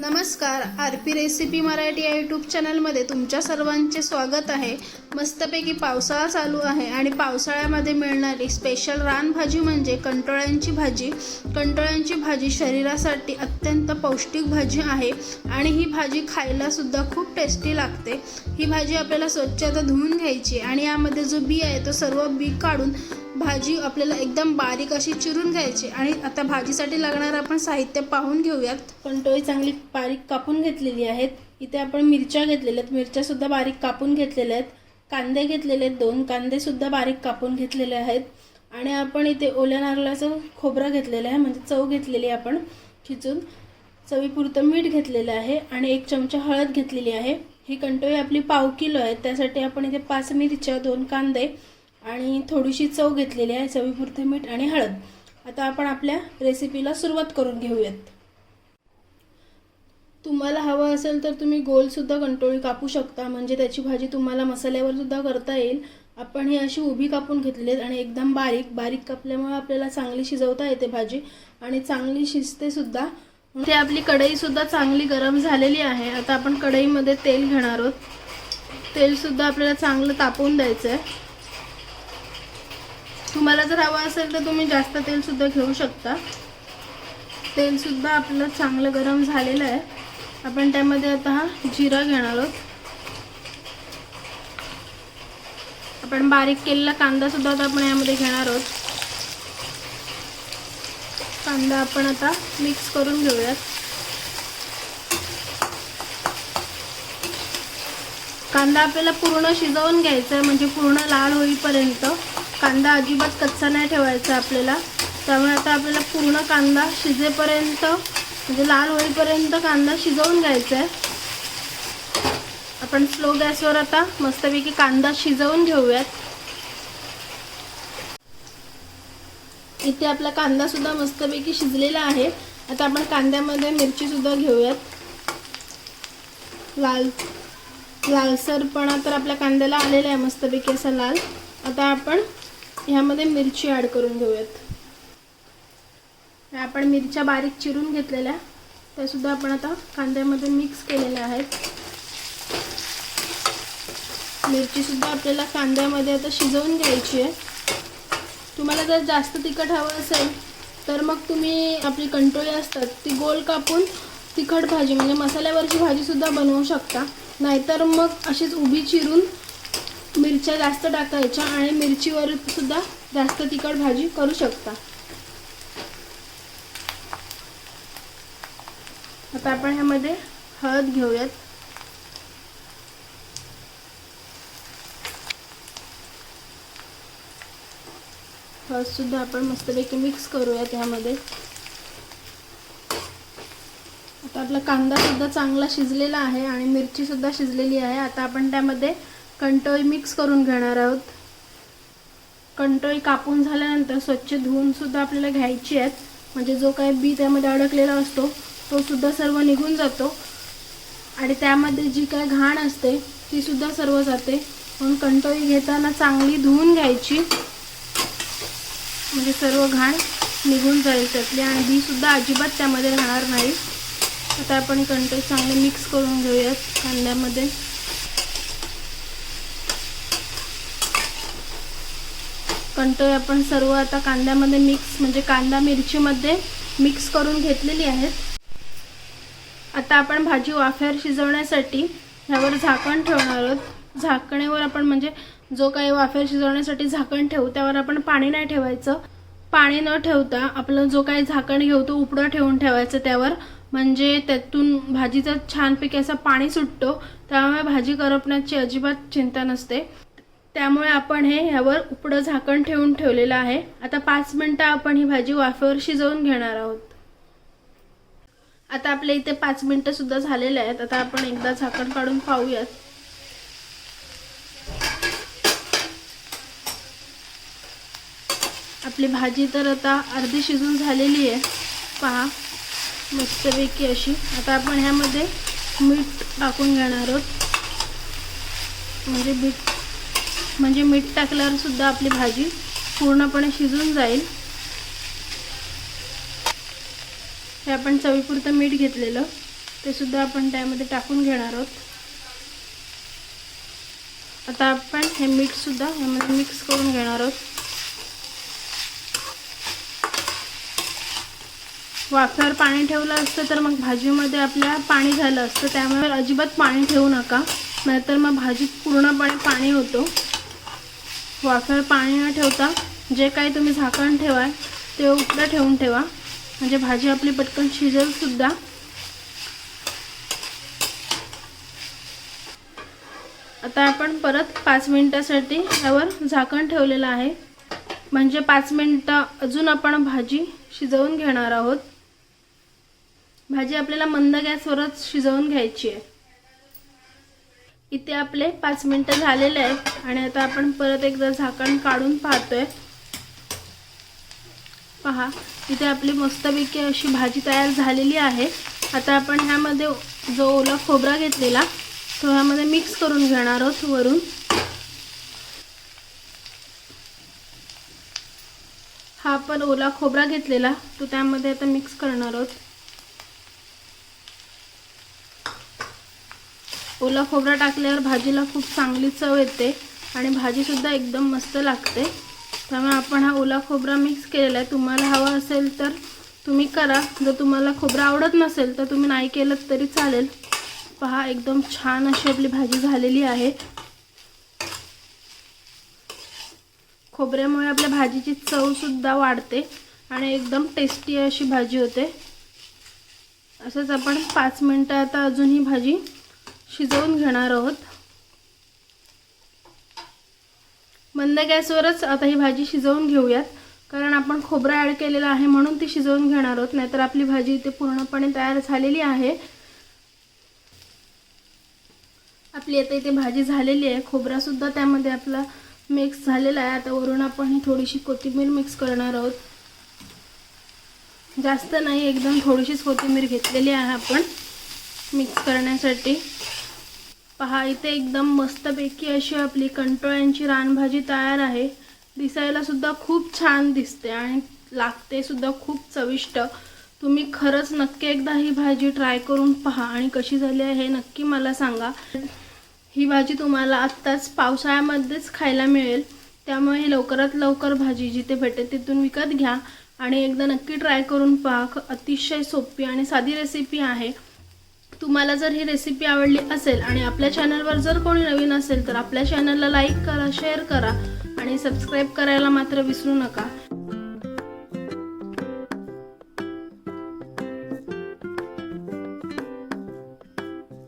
नमस्कार R P recipe Marathi या YouTube चॅनलमध्ये तुमच्या सर्वांचे स्वागत आहे. मस्तपैकी पावसाळा चालू आहे आणि पावसाळ्यामध्ये मिळणारी स्पेशल रानभाजी म्हणजे कंटोळ्यांची भाजी. कंटोळ्यांची भाजी शरीरासाठी अत्यंत पौष्टिक भाजी आहे आणि ही भाजी खायलासुद्धा खूप टेस्टी लागते. ही भाजी आपल्याला स्वच्छ आता धुवून घ्यायची आणि यामध्ये जो बी आहे तो सर्व बी काढून भाजी आपल्याला एकदम बारीक अशी चिरून घ्यायची आणि आता भाजीसाठी लागणार आपण साहित्य पाहून घेऊयात. कंटोळी चांगली बारीक कापून घेतलेली आहेत. इथे आपण मिरच्या घेतलेल्या आहेत. मिरच्यासुद्धा बारीक कापून घेतलेल्या आहेत. कांदे घेतलेले आहेत. दोन कांदेसुद्धा बारीक कापून घेतलेले आहेत. आणि आपण इथे ओल्या नारळाचं खोबरं घेतलेलं आहे. म्हणजे चव घेतलेली आहे आपण खिचून. चवीपुरतं मीठ घेतलेलं आहे आणि एक चमचा हळद घेतलेली आहे. ही कंटोळी आपली पाव किलो आहे. त्यासाठी आपण इथे पाच मिरच्या दोन कांदे आणि थोडीशी चव घेतलेली आहे चवीपुरते मीठ आणि हळद. आता आपण आपल्या रेसिपीला सुरुवात करून घेऊयात. तुम्हाला हवं असेल तर तुम्ही गोलसुद्धा कंटोळी कापू शकता म्हणजे त्याची भाजी तुम्हाला मसाल्यावर सुद्धा करता येईल. आपण ही अशी उभी कापून घेतली आहेत आणि एकदम बारीक बारीक कापल्यामुळे आपल्याला चांगली शिजवता येते भाजी आणि चांगली शिजते सुद्धा. ते आपली कढईसुद्धा चांगली गरम झालेली आहे. आता आपण कढईमध्ये तेल घेणार आहोत. तेलसुद्धा आपल्याला चांगलं तापवून द्यायचं आहे तुम्हाला जर हवं असेल तर तुम्ही जास्त तेल सुद्धा घेऊ शकता. तेल सुद्धा आपलं चांगलं गरम झालेलं आहे. आपण त्यामध्ये आता हा जिरा घेणार आहोत. आपण बारीक केलेला कांदा सुद्धा आता आपण यामध्ये घेणार आहोत. कांदा आपण आता मिक्स करून घेऊयात. कांदा आपल्याला पूर्ण शिजवून घ्यायचा आहे म्हणजे पूर्ण लाल होईपर्यंत. कांदा अजिबात कच्चा नाही ठेवायचा आपल्याला. त्यामुळे आता आपल्याला पूर्ण कांदा शिजेपर्यंत म्हणजे लाल होईपर्यंत कांदा शिजवून घ्यायचा आहे आपण स्लो गॅसवर आता मस्तपैकी कांदा शिजवून घेऊयात. इथे आपला कांदा सुद्धा मस्तपैकी शिजलेला आहे. आता आपण कांद्यामध्ये मिरची सुद्धा घेऊयात. लाल लालसरपणा तर आपल्या कांद्याला आलेला आहे मस्तपैकी असा लाल. आता आपण ह्यामध्ये मिरची ॲड करून घेऊयात. आपण मिरच्या बारीक चिरून घेतलेल्या त्यासुद्धा आपण आता कांद्यामध्ये मिक्स केलेल्या आहेत. मिरची सुद्धा आपल्याला कांद्यामध्ये आता शिजवून घ्यायची आहे. तुम्हाला जर जास्त तिखट हवं असेल तर मग तुम्ही आपली कंटोळी असतात ती गोल कापून तिखट भाजी म्हणजे मसाल्यावरची भाजी सुद्धा बनवू शकता. नाहीतर मग अशीच उभी चिरून मिरच्या जास्त टाकायच्या आणि मिरचीवर सुद्धा जास्त तिखट भाजी करू शकता. आता आपण ह्यामध्ये हळद घेऊयात. हळद सुद्धा आपण मस्तपैकी मिक्स करूयात ह्यामध्ये. आता आपला कांदा सुद्धा चांगला शिजलेला आहे आणि मिरची सुद्धा शिजलेली आहे. आता आपण त्यामध्ये कंटोळी मिक्स करून घेणार आहोत. कंटोळी कापून झाल्यानंतर स्वच्छ धुवून सुद्धा आपल्याला घ्यायची आहेत. म्हणजे जो काही बी त्यामध्ये अडकलेला असतो तो सुद्धा सर्व निघून जातो. आणि त्यामध्ये जी काय घाण असते ती सुद्धा सर्व जाते. म्हणून कंटोळी घेताना चांगली धुवून घ्यायची. म्हणजे सर्व घाण निघून जाईल त्यातली आणि बी सुद्धा अजिबात त्यामध्ये राहणार नाही. आता आपण कंटोळी चांगले मिक्स करून घेऊयात कांद्यामध्ये. कंटोळी आपण सर्व. आता कांद्यामध्ये मिक्स म्हणजे कांदा मिरचीमध्ये मिक्स करून घेतलेली आहेत. आता आपण भाजी वाफ्यावर शिजवण्यासाठी ह्यावर झाकण ठेवणार आहोत. झाकणेवर आपण म्हणजे जो काही वाफ्यावर शिजवण्यासाठी झाकण ठेवू त्यावर आपण पाणी नाही ठेवायचं. पाणी न ठेवता आपलं जो काही झाकण घेऊ तो उपडं ठेवून ठेवायचं त्यावर. म्हणजे त्यातून भाजीचा छानपैकी असं पाणी सुटतो त्यामुळे भाजी करपण्याची अजिबात चिंता नसते. त्यामुळे आपण हे ह्यावर उपडं झाकण ठेवून ठेवलेलं आहे. आता पाच मिनटं आपण ही भाजी वाफेवर शिजवून घेणार आहोत. आता आपल्या इथे पाच मिनटं सुद्धा झालेले आहेत. आता आपण एकदा झाकण काढून पाहूयात. आपली भाजी तर आता अर्धी शिजून झालेली आहे. पहा मस्तपैकी अशी. आता आपण ह्यामध्ये मीठ टाकून घेणार आहोत. म्हणजे मीठ म्हणजे मीठ टाकल्यावर सुद्धा आपली भाजी पूर्णपणे शिजून जाईल. हे आपण चवीपुरतं मीठ घेतलेलं ते सुद्धा आपण त्यामध्ये टाकून घेणार आहोत. आता आपण हे मीठ सुद्धा यामध्ये मिक्स करून घेणार आहोत. वाफ्यावर पाणी ठेवलं असतं तर मग भाजीमध्ये आपल्या पाणी झालं असतं त्यामुळे अजिबात पाणी ठेवू नका. नाहीतर मग भाजीत पूर्णपणे पाणी होतो. वाफेवर पाणी न ठेवता जे काही तुम्ही झाकण ठेवाल ते उकडं ठेवून ठेवा. म्हणजे भाजी आपली पटकन शिजेलसुद्धा आता आपण परत पाच मिनिटासाठी यावर झाकण ठेवलेलं आहे. म्हणजे पाच मिनटं अजून आपण भाजी शिजवून घेणार आहोत. भाजी आपल्याला मंद गॅसवरच शिजवून घ्यायची आहे. इथे आपले पाच मिनटं झालेले आहेत आणि आता आपण परत एकदा झाकण काढून पाहतोय. पहा इथे आपली मस्तपैकी अशी भाजी तयार झालेली आहे. आता आपण ह्यामध्ये जो ओला खोबरा घेतलेला तो ह्यामध्ये मिक्स करून घेणार आहोत वरून. हा आपण ओला खोबरा घेतलेला तो त्यामध्ये आता मिक्स करणार आहोत. ओला खोबरा टाकल्यावर भाजीला खूप चांगली चव येते आणि भाजीसुद्धा एकदम मस्त लागते. त्यामुळे आपण हा ओला खोबरा मिक्स केलेला आहे. तुम्हाला हवा असेल तर तुम्ही करा. जर तुम्हाला खोबरं आवडत नसेल तर तुम्ही नाही केलं तरी चालेल. पहा एकदम छान अशी आपली भाजी झालेली आहे. खोबऱ्यामुळे आपल्या भाजीची चवसुद्धा वाढते आणि एकदम टेस्टी अशी भाजी होते. असंच आपण पाच मिनटं आता अजून ही भाजी शिजवून घेणार आहोत. मंद गॅसवरच आता ही भाजी शिजवून घेऊयात. कारण आपण खोबरं ॲड केलेलं आहे म्हणून ती शिजवून घेणार आहोत. नाहीतर आपली भाजी इथे पूर्णपणे तयार झालेली आहे. आपली आता इथे भाजी झालेली आहे. खोबरासुद्धा त्यामध्ये आपला मिक्स झालेला आहे. आता वरून आपण ही थोडीशी कोथिंबीर मिक्स करणार आहोत. जास्त नाही एकदम थोडीशीच कोथिंबीर घेतलेली आहे आपण मिक्स करण्यासाठी. पहा इथे एकदम मस्तपैकी अशी आपली कंटोळ्यांची रानभाजी तयार आहे. दिसायला सुद्धा खूप छान दिसते आणि लागते सुद्धा खूप चविष्ट. तुम्ही खरंच नक्की एकदा ही भाजी ट्राय करून पहा आणि कशी झाली आहे हे नक्की मला सांगा. ही भाजी तुम्हाला आत्ताच पावसाळ्यामध्येच खायला मिळेल. त्यामुळे ही लवकरात लवकर भाजी जिथे भेटेल तिथून विकत घ्या आणि एकदा नक्की ट्राय करून पहा. अतिशय सोपी आणि साधी रेसिपी आहे. तुम्हाला जर ही रेसिपी आवडली असेल आणि आपल्या चॅनलवर जर कोणी नवीन असेल तर आपल्या चॅनलला लाईक करा शेअर करा आणि सबस्क्राईब करायला मात्र विसरू नका.